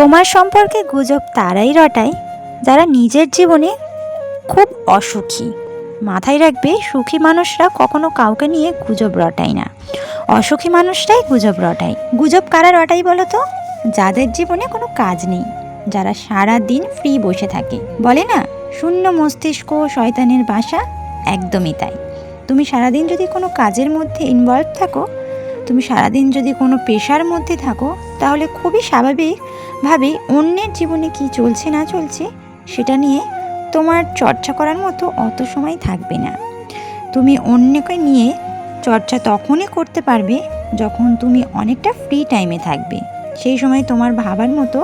তোমার সম্পর্কে গুজব তারাই রটায়, যারা নিজের জীবনে খুব অসুখী। মাথায় রাখবে, সুখী মানুষরা কখনো কাউকে নিয়ে গুজব রটায় না। অসুখী মানুষরাই গুজব রটায়। গুজব কারা রটাই বলো তো যাদের জীবনে কোনো কাজ নেই, যারা সারা দিন ফ্রি বসে থাকে। বলে না, শূন্য মস্তিষ্ক শয়তানের বাসা একদমই তাই। তুমি সারাদিন যদি কোনো কাজের মধ্যে ইনভলভ থাকো, তুমি সারাদিন যদি কোনো পেশার মধ্যে থাকো, তাহলে খুবই স্বাভাবিকভাবে অন্যের জীবনে কি চলছে না চলছে, সেটা নিয়ে তোমার চর্চা করার মতো অত সময় থাকবে না। তুমি অন্যকে নিয়ে চর্চা তখনই করতে পারবে যখন তুমি অনেকটা ফ্রি টাইমে থাকবে। সেই সময় তোমার ভাবার মতো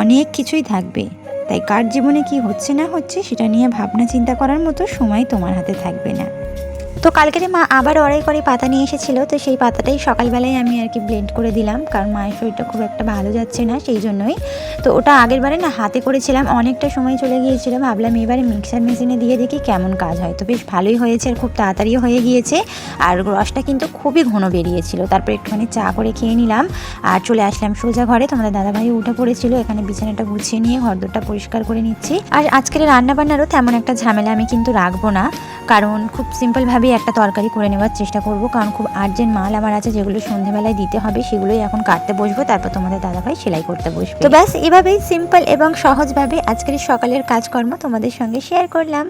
অনেক কিছুই থাকবে। তাই কার জীবনে কি হচ্ছে না হচ্ছে, সেটা নিয়ে ভাবনা চিন্তা করার মতো সময় তোমার হাতে থাকবে না। তো কালকের মা আবার অড়াই করে পাতা নিয়ে এসেছিল, তো সেই পাতাটাই সকালবেলায় আমি আর কি ব্লেন্ড করে দিলাম, কারণ মায়ের শরীরটা খুব একটা ভালো যাচ্ছে না, সেই জন্যই। তো ওটা আগের বারে না হাতে করেছিলাম, অনেকটা সময় চলে গিয়েছিল, ভাবলাম এবারে মিক্সার মেশিনে দিয়ে দেখি কেমন কাজ হয়। তো বেশ ভালোই হয়েছে আর খুব তাড়াতাড়ি হয়ে গিয়েছে, আর রসটা কিন্তু খুবই ঘন বেরিয়েছিল। তারপর একটুখানি চা করে খেয়ে নিলাম, আর চলে আসলাম সোজা ঘরে। তোমাদের দাদাভাই উঠে পড়েছিল, এখানে বিছানাটা গুছিয়ে নিয়ে ঘর ঘরদোরটা পরিষ্কার করে নিচ্ছি। আর আজকের রান্না বান্নারও তেমন একটা ঝামেলা আমি কিন্তু রাখব না। কারণ খুব সিম্পলভাবেই একটা তরকারি করে নেওয়ার চেষ্টা করব, কারণ খুব আর্জেন্ট মাল আমার আছে যেগুলো সন্ধ্যেবেলায় দিতে হবে, সেগুলোই এখন কাটতে বসবো, তারপর তোমাদের দাদাভাই সেলাই করতে বসবো। তো ব্যাস, এভাবেই সিম্পল এবং সহজভাবে আজকের সকালের কাজকর্ম তোমাদের সঙ্গে শেয়ার করলাম।